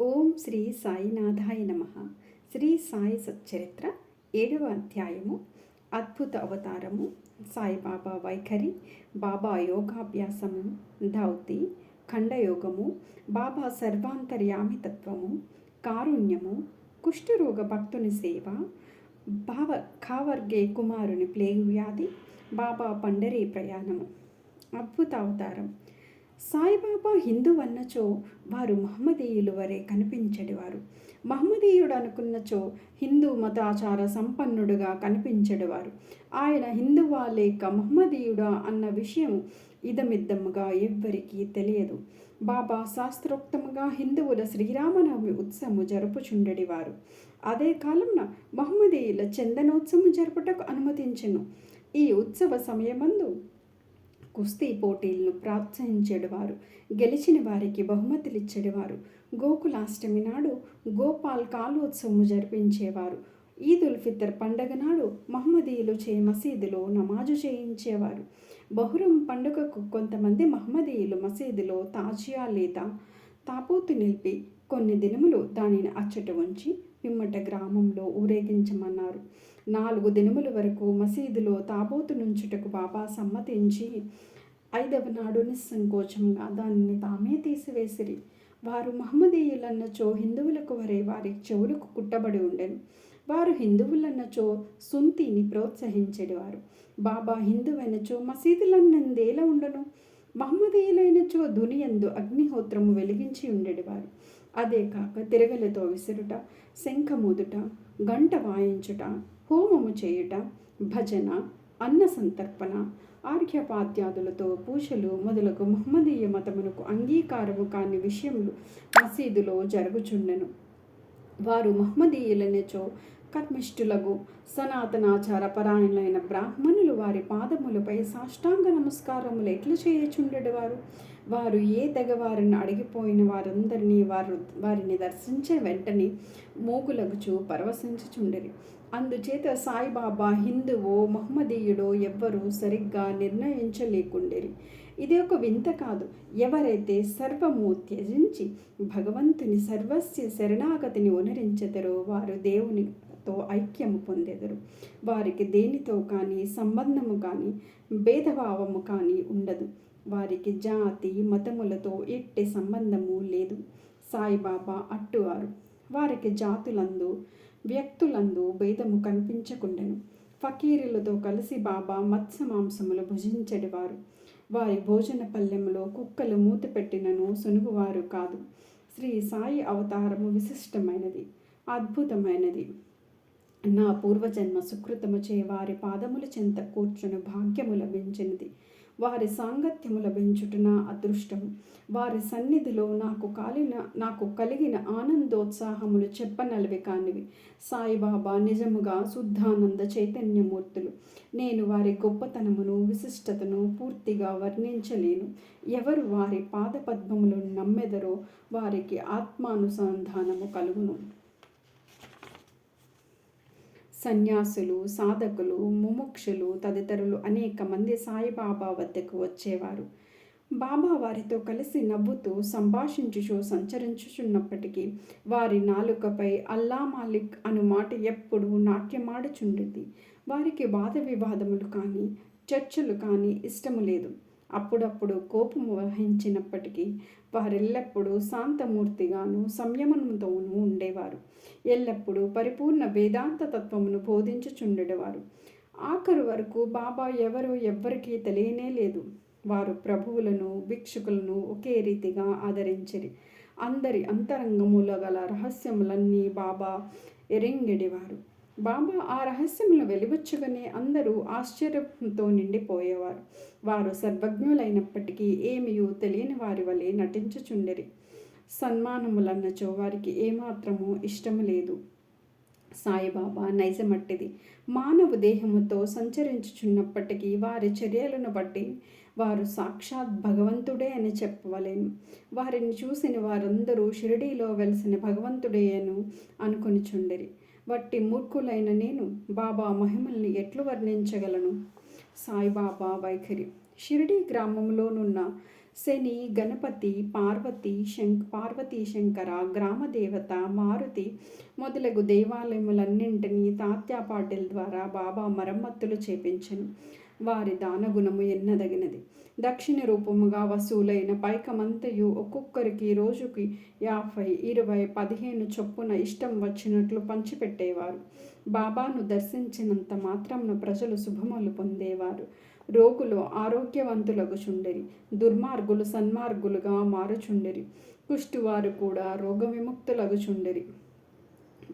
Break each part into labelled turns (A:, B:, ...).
A: ఓం శ్రీ సాయినాథాయ నమ. శ్రీ సాయి సచ్చరిత్ర ఏడవ అధ్యాయము. అద్భుత అవతారము. సాయిబాబా వైఖరి. బాబా యోగాభ్యాసము. ధౌతి. ఖండయోగము. బాబా సర్వాంతర్యామితత్వము. కారుణ్యము. కుష్ఠరోగ భక్తుని సేవ. భావ ఖావర్గే కుమారుని ప్లేగు వ్యాధి బాబా పండరీ ప్రయాణము. అద్భుత అవతారం. సాయిబాబా హిందూ అన్నచో వారు మహమ్మదీయులు వరే కనిపించడివారు. మహమ్మదీయుడు అనుకున్నచో హిందూ మతాచార సంపన్నుడుగా కనిపించడివారు. ఆయన హిందువా లేక మహమ్మదీయుడా అన్న విషయం ఇదమిద్దముగా ఎవ్వరికీ తెలియదు. బాబా శాస్త్రోక్తముగా హిందువుల శ్రీరామనవమి ఉత్సవము జరుపుచుండెడివారు. అదే కాలంన మహమ్మదీయుల చందనోత్సవం జరుపుటకు అనుమతించెను. ఈ ఉత్సవ సమయమందు కుస్తీ పోటీలను ప్రోత్సహించేవారు గెలిచిన వారికి బహుమతులు ఇచ్చేవారు గోకులాష్టమి నాడు గోపాల్ కాలోత్సవము జరిపించేవారు. ఈద్ ఉల్ ఫితర్ పండగ నాడు మహమ్మదీయులు చే మసీదులో నమాజు చేయించేవారు. బహురం పండుగకు కొంతమంది మహమ్మదీయులు మసీదులో తాజియా లేదా తాపోతు నిలిపి కొన్ని దినములు దానిని అచ్చట ఉంచి పిమ్మట గ్రామంలో ఊరేగించమన్నారు. నాలుగు దినముల వరకు మసీదులో తాబోతు నుంచుటకు బాబా సమ్మతించి ఐదవ నాడు నిస్సంకోచంగా దానిని తామే తీసివేసిరి. వారు మహమ్మదీయులన్నచో హిందువులకు వరే వారి చెవులకు కుట్టబడి ఉండెను. వారు హిందువులన్నచో సుంతిని ప్రోత్సహించేవారు బాబా హిందువైనచో మసీదులన్నందేలా ఉండను? మహమ్మదీయులైనచో దునియందు అగ్నిహోత్రము వెలిగించి ఉండేవారు అదే కాక తిరగలతో విసురుట శంఖమూదుట గంట వాయించుట హోమము చేయుట భజన అన్న సంతర్పణ ఆర్ఘ్యపాద్యాదులతో పూజలు మొదలగు మహమ్మదీయ మతమునకు అంగీకారము కాని విషయములు మసీదులో జరుగుచుండెను. వారు మహమ్మదీయులనేచో కర్మిష్ఠులకు సనాతనాచార పరాయణులైన బ్రాహ్మణులు వారి పాదములపై సాష్టాంగ నమస్కారములు ఎట్లు చేయచుండెడవారు? వారు ఏ తెగవారిని అడిగిపోయిన వారందరినీ వారు వారిని దర్శించే వెంటనే మోగులగుచు పరవశించుచుండెరి. అందుచేత సాయిబాబా హిందువో మహమ్మదీయుడో ఎవ్వరూ సరిగ్గా నిర్ణయించలేకుండేరి. ఇది ఒక వింత కాదు. ఎవరైతే సర్వము త్యజించి భగవంతుని సర్వస్య శరణాగతిని ఉనరించెదరో వారు దేవునితో ఐక్యము పొందెదరు. వారికి దేనితో కానీ సంబంధము కానీ భేదభావము కానీ ఉండదు. వారికి జాతి మతములతో ఎట్టి సంబంధము లేదు. సాయిబాబా అట్టువారు. వారికి జాతులందు వ్యక్తులందు భేదము కనిపించకుండెను. ఫకీరులతో కలిసి బాబా మత్స్య మాంసములు భుజించెడివారు. వారి భోజన పల్లెములో కుక్కలు మూత పెట్టినను సునుగువారు కాదు. శ్రీ సాయి అవతారము విశిష్టమైనది అద్భుతమైనది. నా పూర్వజన్మ సుకృతము చే వారి పాదముల చెంత కూర్చుని భాగ్యము లభించినది. వారి సాంగత్యము లభించుట నా అదృష్టము. వారి సన్నిధిలో నాకు కాలిన నాకు కలిగిన ఆనందోత్సాహములు చెప్పనలవి కానివి. సాయిబాబా నిజముగా శుద్ధానంద చైతన్యమూర్తులు. నేను వారి గొప్పతనమును విశిష్టతను పూర్తిగా వర్ణించలేను. ఎవరు వారి పాదపద్మములను నమ్మెదరో వారికి ఆత్మానుసంధానము కలుగును. సన్యాసులు సాధకులు ముముక్షులు తదితరులు అనేక మంది సాయిబాబా వద్దకు వచ్చేవారు. బాబా వారితో కలిసి నవ్వుతూ సంభాషించుచు సంచరించుచున్నప్పటికీ వారి నాలుకపై అల్లా మాలిక్ అను మాట ఎప్పుడూ నాట్యమాడుచుండేది. వారికి వాద వివాదములు కానీ చర్చలు కానీ ఇష్టము లేదు. అప్పుడప్పుడు కోపం వహించినప్పటికీ వారెల్లప్పుడూ శాంతమూర్తిగాను సంయమనంతోనూ ఉండేవారు. ఎల్లప్పుడూ పరిపూర్ణ వేదాంత తత్వమును బోధించుచుండేవారు. ఆఖరు వరకు బాబా ఎవరో ఎవ్వరికీ తెలియనే లేదు. వారు ప్రభువులను భిక్షుకులను ఒకే రీతిగా ఆదరించిరి. అందరి అంతరంగముల గల రహస్యములన్నీ బాబా ఎరింగెడివారు. బాబా ఆ రహస్యములను వెలువచ్చుగానే అందరూ ఆశ్చర్యంతో నిండిపోయేవారు. వారు సర్వజ్ఞులైనప్పటికీ ఏమియూ తెలియని వారి వలె నటించుచుండెరి. సన్మానములన్నచో వారికి ఏమాత్రము ఇష్టము లేదు. సాయిబాబా నైజమట్టిది. మానవ దేహముతో సంచరించుచున్నప్పటికీ వారి చర్యలను బట్టి వారు సాక్షాత్ భగవంతుడే అని చెప్పవలేను వారిని చూసిన వారందరూ షిరిడీలో వెలిసిన భగవంతుడే అని అనుకొనిచుండిరి. వట్టి మూర్ఖులైన నేను బాబా మహిమల్ని ఎట్లు వర్ణించగలను? సాయిబాబా వైఖరి. షిరిడి గ్రామంలోనున్న శని గణపతి పార్వతి శంక్ పార్వతీ శంకర గ్రామదేవత మారుతి మొదలగు దేవాలయములన్నింటినీ తాత్యా పాటిల్ ద్వారా బాబా మరమ్మతులు చేపించను. వారి దానగుణము ఎన్నదగినది. దక్షిణ రూపముగా వసూలైన పైకమంతయు ఒక్కొక్కరికి రోజుకి యాభై ఇరవై పదిహేను చొప్పున ఇష్టం వచ్చినట్లు పంచిపెట్టేవారు. బాబాను దర్శించినంత మాత్రంను ప్రజలు శుభములు పొందేవారు. రోగులు ఆరోగ్యవంతులగుచుండెరి దుర్మార్గులు సన్మార్గులుగా మారుచుండెరి. కుష్టివారు కూడా రోగ విముక్తులగుచుండెరి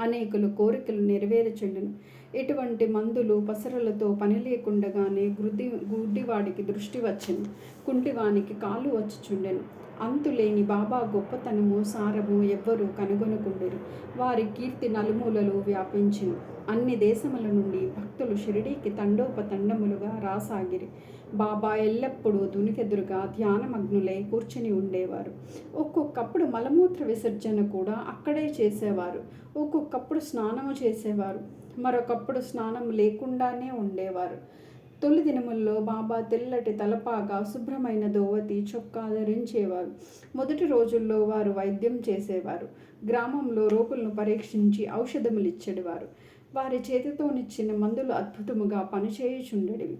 A: అనేకులు కోరికలు నెరవేరచుండెను. ఇటువంటి మందులు పసరలతో పని లేకుండగానే గుడ్డి గుడ్డివాడికి దృష్టి వచ్చెను కుంటివానికి కాలు వచ్చుచుండెను. అంతులేని బాబా గొప్పతనము సారము ఎవ్వరూ కనుగొనకుండెరు. వారి కీర్తి నలుమూలలో వ్యాపించింది అన్ని దేశముల నుండి భక్తులు షిరిడీకి తండోపతండములుగా రాసాగిరి. బాబా ఎల్లప్పుడూ దునికెదురుగా ధ్యానమగ్నులై కూర్చుని ఉండేవారు. ఒక్కొక్కప్పుడు మలమూత్ర విసర్జన కూడా అక్కడే చేసేవారు. ఒక్కొక్కప్పుడు స్నానము చేసేవారు. మరొకప్పుడు స్నానం లేకుండానే ఉండేవారు. తొలి దినముల్లో బాబా తెల్లటి తలపాగా శుభ్రమైన దోవతి చొక్కా ధరించేవారు. మొదటి రోజుల్లో వారు వైద్యం చేసేవారు. గ్రామంలో రోగులను పరీక్షించి ఔషధములు ఇచ్చేవారు. వారి చేతితోనిచ్చిన మందులు అద్భుతముగా పనిచేయుచుండెడివి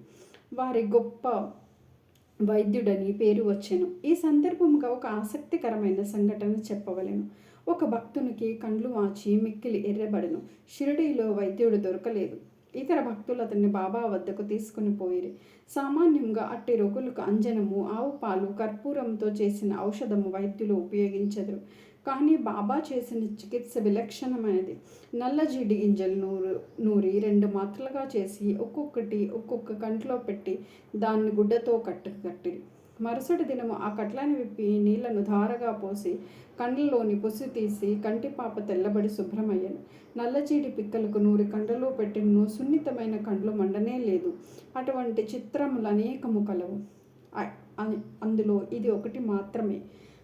A: వారి గొప్ప వైద్యుడని పేరు వచ్చెను. ఈ సందర్భముగా ఒక ఆసక్తికరమైన సంఘటన చెప్పవలెను. ఒక భక్తునికి కండ్లు వాచి మిక్కిలి ఎర్రబడను. షిరిడీలో వైద్యుడు దొరకలేదు. ఇతర భక్తులు అతన్ని బాబా వద్దకు తీసుకుని పోయిరి. సామాన్యంగా అట్టి రోగులకు అంజనము ఆవు పాలు కర్పూరంతో చేసిన ఔషధము వైద్యులు ఉపయోగించరు కానీ బాబా చేసిన చికిత్స విలక్షణమైనది. నల్లజీడి గింజలు నూరు నూరి రెండు మాత్రలుగా చేసి ఒక్కొక్కటి ఒక్కొక్క కంట్లో పెట్టి దాన్ని గుడ్డతో కట్టు కట్టిరి. మరుసటి దినము ఆ కట్లని విప్పి నీళ్ళను ధారగా పోసి కండ్లలోని పొసి తీసి కంటిపాప తెల్లబడి శుభ్రమయ్యను. నల్లచీడి పిక్కలకు నూరి కండ్లలో పెట్టినను సున్నితమైన కండ్లు మండనే లేదు. అటువంటి చిత్రములు అనేకము కలవు. అందులో ఇది ఒకటి మాత్రమే.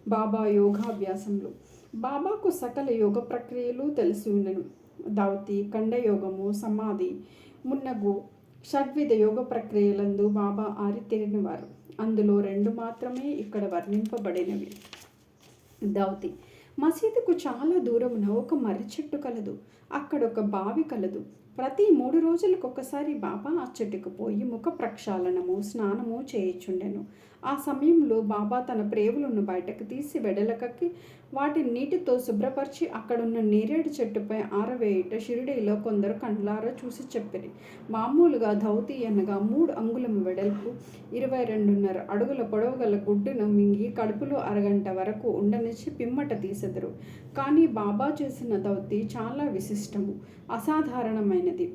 A: బాబా యోగాభ్యాసంలో. బాబాకు సకల యోగ ప్రక్రియలు తెలిసి ఉండను. దావతి కండయోగము సమాధి మున్నగు షడ్విధ యోగ ప్రక్రియలందు బాబా ఆరితేరినవారు. అందులో రెండు మాత్రమే ఇక్కడ వర్ణింపబడినవి. దౌతి మసీదుకు చాలా దూరమున ఒక మర్రి చెట్టు కలదు అక్కడ ఒక బావి కలదు. ప్రతి మూడు రోజులకు ఒకసారి బాబా ఆ చెట్టుకు పోయి ముఖ ప్రక్షాళనము స్నానము చేయుచుండెను. ఆ సమయంలో బాబా తన ప్రేవులను బయటకు తీసి వెడలకక్కి వాటిని నీటితో శుభ్రపరిచి అక్కడున్న నేరేడు చెట్టుపై ఆరవేయుట షిరిడీలో కొందరు కండ్లారా చూసి చెప్పిరి. మామూలుగా ధౌతి అనగా మూడు అంగుళం వెడల్పు ఇరవై రెండున్నర అడుగుల పొడవు గల గుడ్డును మింగి కడుపులో అరగంట వరకు ఉండనిచ్చి పిమ్మట తీసెదరు. కానీ బాబా చేసిన ధౌతి చాలా విశిష్టము అసాధారణమైనది.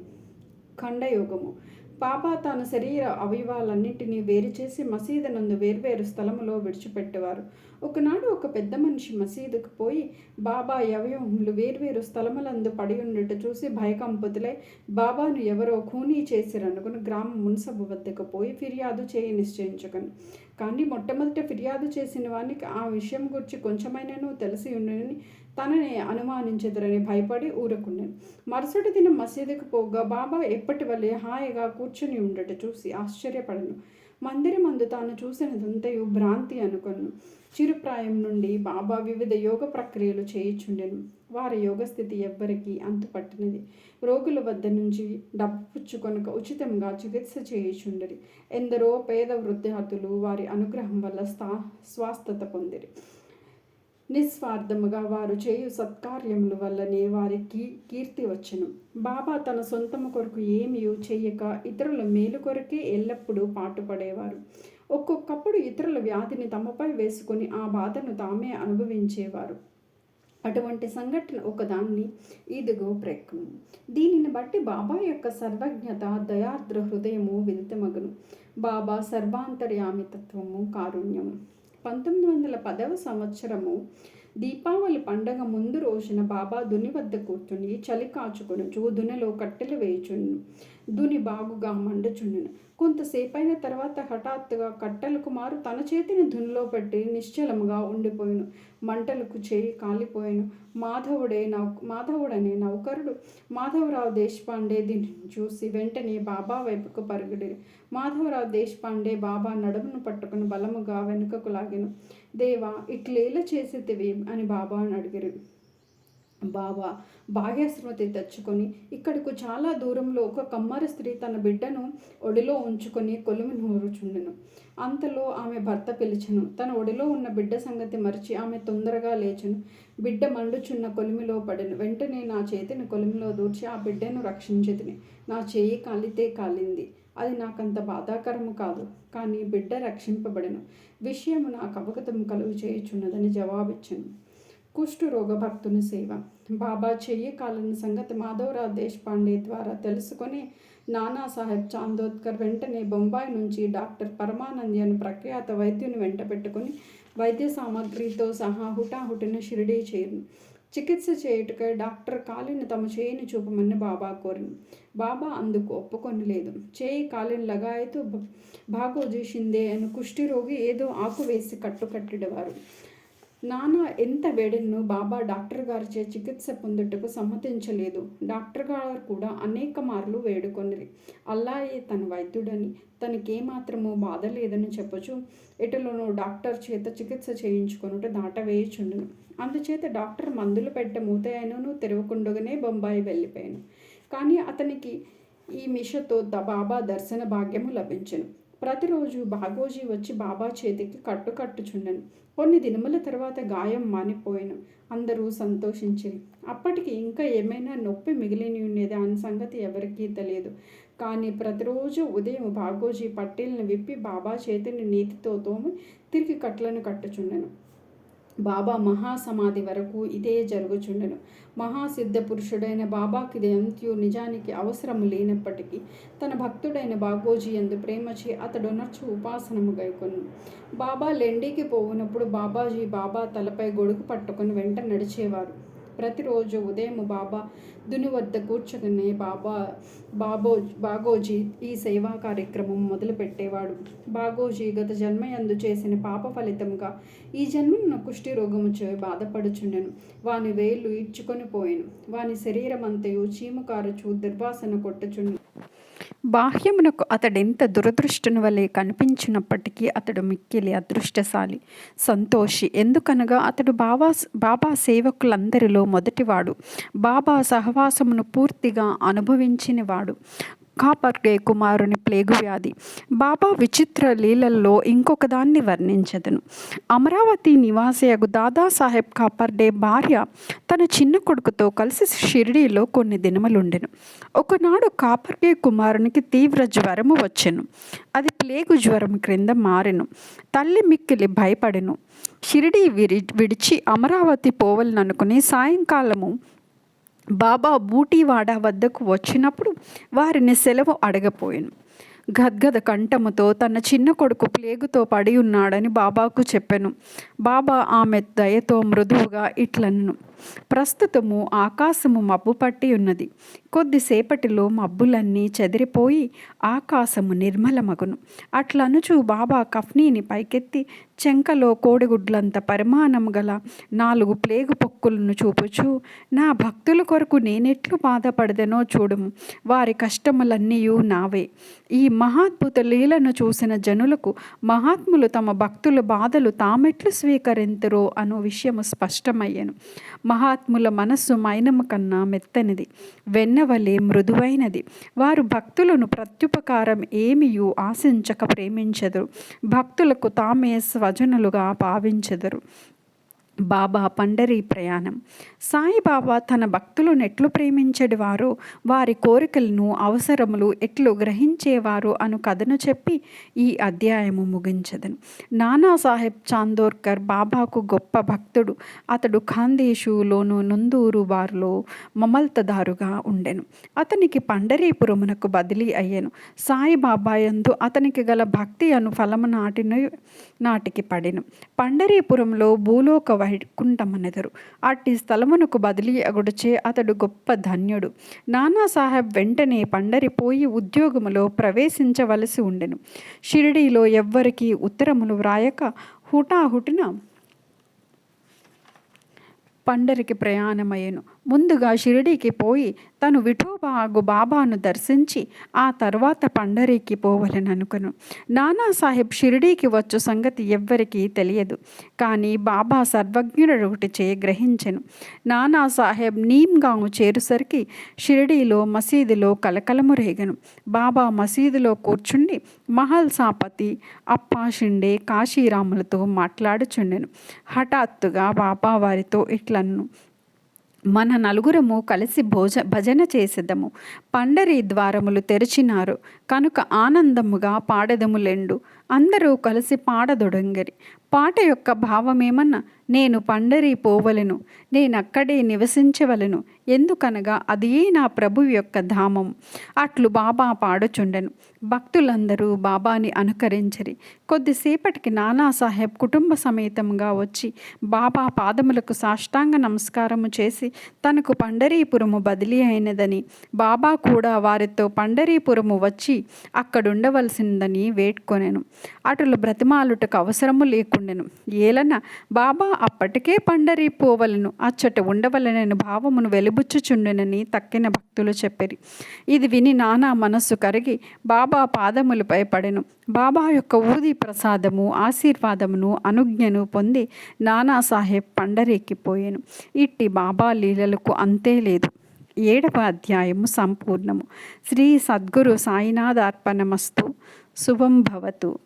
A: ఖండయోగము. బాబా తన శరీర అవయవాలన్నింటినీ వేరు చేసి మసీదునందు వేర్వేరు స్థలములో విడిచిపెట్టేవారు. ఒకనాడు ఒక పెద్ద మనిషి మసీదుకు పోయి బాబా అవయవములు వేర్వేరు స్థలములందు పడి ఉండటం చూసి భయకంపుతులై బాబాను ఎవరో ఖూనీ చేసిరనుకుని గ్రామ మున్సబు వద్దకు పోయి ఫిర్యాదు చేయి నిశ్చయించుకను. కానీ మొట్టమొదట ఫిర్యాదు చేసిన వానికి ఆ విషయం గురించి కొంచెమైనాను తెలిసి ఉండని తనని అనుమానించదురని భయపడి ఊరకున్నాను. మరుసటి దినం మసీదుకు పోగా బాబా ఎప్పటి వల్లే హాయిగా కూర్చుని ఉండట చూసి ఆశ్చర్యపడను. మందిరమందు తాను చూసినదంతయు భ్రాంతి అనుకొను. చిరుప్రాయం నుండి బాబా వివిధ యోగ ప్రక్రియలు చేయుచుండెను. వారి యోగస్థితి ఎవ్వరికీ అంతుపట్టినది. రోగుల వద్ద నుంచి డబ్బు పుచ్చుకొనక ఉచితంగా చికిత్స చేయుచుండరి ఎందరో పేద వృద్ధార్థులు వారి అనుగ్రహం వల్ల స్థా స్వాస్థత పొందిరి. నిస్వార్థముగా వారు చేయు సత్కార్యముల వల్లనే వారికి కీర్తి వచ్చును. బాబా తన సొంతము కొరకు ఏమీ చేయక ఇతరుల మేలు కొరకే ఎల్లప్పుడూ పాటుపడేవారు. ఒక్కొక్కప్పుడు ఇతరుల వ్యాధిని తమపై వేసుకుని ఆ బాధను తామే అనుభవించేవారు. అటువంటి సంఘటన ఒకదాన్ని ఇదిగో ప్రక్కము దీనిని బట్టి బాబా యొక్క సర్వజ్ఞత దయార్ద్ర హృదయము విదితమగును బాబా సర్వాంతర్యామితత్వము కారుణ్యము. పంతొమ్మిది వందల పదవ సంవత్సరము దీపావళి పండగ ముందు రోజున బాబా దుని వద్ద కూర్చుని చలి కాచుకొనుచు దునలో కట్టెలు వేయుచును దుని బాగుగా మండుచుండెను. కొంతసేపైన తర్వాత హఠాత్తుగా కట్టెల కుమారు తన చేతిని ధునిలో పెట్టి నిశ్చలముగా ఉండిపోయాను. మంటలకు చేయి కాలిపోయాను. మాధవుడే నౌ మాధవుడనే నౌకరుడు. మాధవరావు దేశపాండే దీనిని చూసి వెంటనే బాబా వైపుకు పరుగుడి మాధవరావు దేశపాండే బాబా నడుమును పట్టుకుని బలముగా వెనుకకు లాగాను. దేవా ఇట్లేలా చేసేదివి అని బాబాను అడిగిరి. బావ బాహ్యస్మృతి తెచ్చుకొని ఇక్కడకు చాలా దూరంలో ఒక కమ్మారి స్త్రీ తన బిడ్డను ఒడిలో ఉంచుకొని కొలుము నూరుచుండెను. అంతలో ఆమె భర్త పిలిచెను. తన ఒడిలో ఉన్న బిడ్డ సంగతి మరిచి ఆమె తొందరగా లేచెను. బిడ్డ మండుచున్న కొలిమిలో పడెను. వెంటనే నా చేతిని కొలిమిలో దూర్చి ఆ బిడ్డను రక్షించదిని నా చేయి కాలితే కాలింది. అది నాకంత బాధాకరము కాదు. కానీ బిడ్డ రక్షింపబడెను. విషయము నాకు అవగతం కలుగు చేయుచున్నదని జవాబిచ్చాను. కుష్ఠరోగ భక్తుని సేవ. బాబా చెయ్యి కాలని సంగతి మాధవరావు దేశపాండే ద్వారా తెలుసుకొని నానాసాహెబ్ చాందోద్కర్ వెంటనే బొంబాయి నుంచి డాక్టర్ పరమానంది అని ప్రఖ్యాత వైద్యుని వెంట పెట్టుకుని వైద్య సామాగ్రితో సహా హుటాహుటిన షిరిడీ చేరు చికిత్స చేయుటకై డాక్టర్ కాలిని తమ చేయిని చూపమని బాబా కోరిను. బాబా అందుకు ఒప్పుకొని లేదు. చేయి కాలిని లగాయతూ బాగోజీ షిందే అని కుష్ఠిరోగి ఏదో ఆకు వేసి కట్టుకట్టిడవారు. నాన్న ఎంత వేడిను బాబా డాక్టర్ గారిచే చికిత్స పొందుటకు సమ్మతించలేదు. డాక్టర్ గారు కూడా అనేక మార్లు వేడుకొనిరి. అల్లాయే తన వైద్యుడని తనకేమాత్రమూ బాధ లేదని చెప్పచ్చు. ఎటులోనూ డాక్టర్ చేత చికిత్స చేయించుకొనుట దాటవేయుచుండును. అందుచేత డాక్టర్ మందులు పెట్ట మూతయనను తెరవకుండగానే బొంబాయి వెళ్ళిపోయాను. కానీ అతనికి ఈ మిషతో ద బాబా దర్శన భాగ్యము లభించను. ప్రతిరోజు బాగోజీ వచ్చి బాబా చేతికి కట్టు కట్టుచుండెను. కొన్ని దినముల తర్వాత గాయం మానిపోయాను. అందరూ సంతోషించిరి. అప్పటికి ఇంకా ఏమైనా నొప్పి మిగిలిని ఉండేది అని సంగతి ఎవరికీ తెలియదు. కానీ ప్రతిరోజు ఉదయం బాగోజీ పట్టీలను విప్పి బాబా చేతిని నీతితో తోమి తిరిగి కట్లను కట్టుచుండెను. బాబా మహాసమాధి వరకు ఇదే జరుగుచుండెను. మహాసిద్ధ పురుషుడైన బాబాకి అంత్యు నిజానికి అవసరము లేనప్పటికీ తన భక్తుడైన బాగోజీ ఎందు ప్రేమచి అతడు నచ్చు ఉపాసనము గైకొను. బాబా లెండికి పోవునప్పుడు బాబాజీ బాబా తలపై గొడుగు పట్టుకుని వెంట నడిచేవారు. ప్రతిరోజు ఉదయం బాబా దుని వద్ద కూర్చొని బాబా బాబో బాగోజీ ఈ సేవా కార్యక్రమం మొదలుపెట్టేవాడు. బాగోజీ గత జన్మయందు చేసిన పాప ఫలితంగా ఈ జన్మను కుష్టి రోగముచే బాధపడుచుండెను. వాని వేళ్ళు ఇచ్చుకొని పోయాను. వాని శరీరం అంతయు చీమకారుచు దుర్వాసన కొట్టుచుండెను బాహ్యమునకు అతడెంత దురదృష్టను వలె కనిపించినప్పటికీ అతడు మిక్కిలి అదృష్టశాలి సంతోషి. ఎందుకనగా అతడు బాబా బాబా సేవకులందరిలో మొదటివాడు. బాబా సహవాసమును పూర్తిగా అనుభవించినవాడు. కాపర్గే కుమారుని ప్లేగు వ్యాధి. బాబా విచిత్ర లీలల్లో ఇంకొక దాన్ని వర్ణించదను. అమరావతి నివాసియగు దాదాసాహెబ్ కాపర్డే భార్య తన చిన్న కొడుకుతో కలిసి షిరిడీలో కొన్ని దినములుండెను. ఒకనాడు కాపర్గే కుమారునికి తీవ్ర జ్వరము వచ్చెను. అది ప్లేగు జ్వరం క్రింద మారెను. తల్లి మిక్కిలి భయపడెను. షిరిడీ విరి విడిచి అమరావతి పోవలననుకుని సాయంకాలము బాబా బూటీవాడ వద్దకు వచ్చినప్పుడు వారిని సెలవు అడగపోయాను. గద్గద కంఠముతో తన చిన్న కొడుకు ప్లేగుతో పడి ఉన్నాడని బాబాకు చెప్పాను. బాబా ఆమె దయతో మృదువుగా ఇట్లను ప్రస్తుతము ఆకాశము మబ్బు పట్టి ఉన్నది. కొద్దిసేపటిలో మబ్బులన్నీ చెదిరిపోయి ఆకాశము నిర్మలమగును. అట్లనుచు బాబా కఫ్నీని పైకెత్తి చెంకలో కోడిగుడ్లంత పరిమాణం గల నాలుగు ప్లేగు పొక్కులను చూపుచు నా భక్తుల కొరకు నేనెట్లు బాధపడదనో చూడుము. వారి కష్టములన్నీయు నావే. ఈ మహాద్భుత లీలను చూసిన జనులకు మహాత్ములు తమ భక్తుల బాధలు తామెట్లు స్వీకరింతురో అను విషయము స్పష్టమయ్యను. మహాత్ముల మనస్సు మైనము కన్నా మెత్తనిది వెన్నవలే మృదువైనది. వారు భక్తులను ప్రత్యుపకారం ఏమియు ఆశించక ప్రేమించదు భక్తులకు తామే స్వజనులుగా భావించెదరు. బాబా పండరీ ప్రయాణం. సాయిబాబా తన భక్తులను ఎట్లు ప్రేమించేవారో వారి కోరికలను అవసరములు ఎట్లు గ్రహించేవారు అను కథను చెప్పి ఈ అధ్యాయము ముగించదను నానాసాహెబ్ చాందోర్కర్ బాబాకు గొప్ప భక్తుడు. అతడు ఖాందేశులోను నందూరు వారిలో మమల్తదారుగా ఉండెను. అతనికి పండరీపురమునకు బదిలీ అయ్యాను. సాయిబాబా యందు అతనికి గల భక్తి అను ఫలము నాటిన నాటికి పడెను. పండరీపురంలో భూలోక వైకుంఠమనెదరు అట్టి స్థలమునకు బదిలీ అగుడుచే అతడు గొప్ప ధన్యుడు. నానాసాహెబ్ వెంటనే పండరిపోయి ఉద్యోగములో ప్రవేశించవలసి ఉండెను. షిరిడీలో ఎవ్వరికీ ఉత్తరములు వ్రాయక హుటాహుటిన పండరికి ప్రయాణమయ్యను. ముందుగా షిరిడీకి పోయి తను విఠోబాగు బాబాను దర్శించి ఆ తర్వాత పండరీకి పోవలననుకను నానాసాహెబ్ షిరిడీకి వచ్చు సంగతి ఎవ్వరికీ తెలియదు. కానీ బాబా సర్వజ్ఞుడు ఒకటి చే గ్రహించెను. నానాసాహెబ్ నీమ్గాంగ్ చేరుసరికి షిరిడీలో మసీదులో కలకలము రేగను. బాబా మసీదులో కూర్చుండి మహల్ సాపతి అప్పా షిండే కాశీరాములతో మాట్లాడుచుండెను. హఠాత్తుగా బాబా వారితో ఇట్లన్ను. మన నలుగురము కలిసి భోజ భజన చేసేదము. పండరి ద్వారములు తెరిచినారు. కనుక ఆనందముగా పాడెదములెండు అందరూ కలిసి పాడదొడంగరి. పాట యొక్క భావమేమన్నా నేను పండరి పోవలను నేనక్కడే నివసించవలను ఎందుకనగా అది నా ప్రభు యొక్క ధామం. అట్లు బాబా పాడుచుండెను. భక్తులందరూ బాబాని అనుకరించరి. కొద్దిసేపటికి నానాసాహెబ్ కుటుంబ సమేతంగా వచ్చి బాబా పాదములకు సాష్టాంగ నమస్కారము చేసి తనకు పండరీపురము బదిలీ అయినదని బాబా కూడా వారితో పండరీపురము వచ్చి అక్కడుండవలసిందని వేడ్కొనెను. అటులు బ్రతిమాలుటకు అవసరము లేకుండెను. ఏలన బాబా అప్పటికే పండరి పోవలను అచ్చట ఉండవలనని భావమును వెలుబుచ్చుచుండెనని తక్కిన భక్తులు చెప్పిరి. ఇది విని నానా మనస్సు కరిగి బాబా పాదములపై పడెను. బాబా యొక్క ఊది ప్రసాదము ఆశీర్వాదమును అనుజ్ఞను పొంది నానాసాహెబ్ పండరెక్కిపోయాను. ఇట్టి బాబా లీలలకు అంతే లేదు. ఏడవ అధ్యాయము సంపూర్ణము. శ్రీ సద్గురు సాయినాథార్పణమస్తు. శుభం భవతు.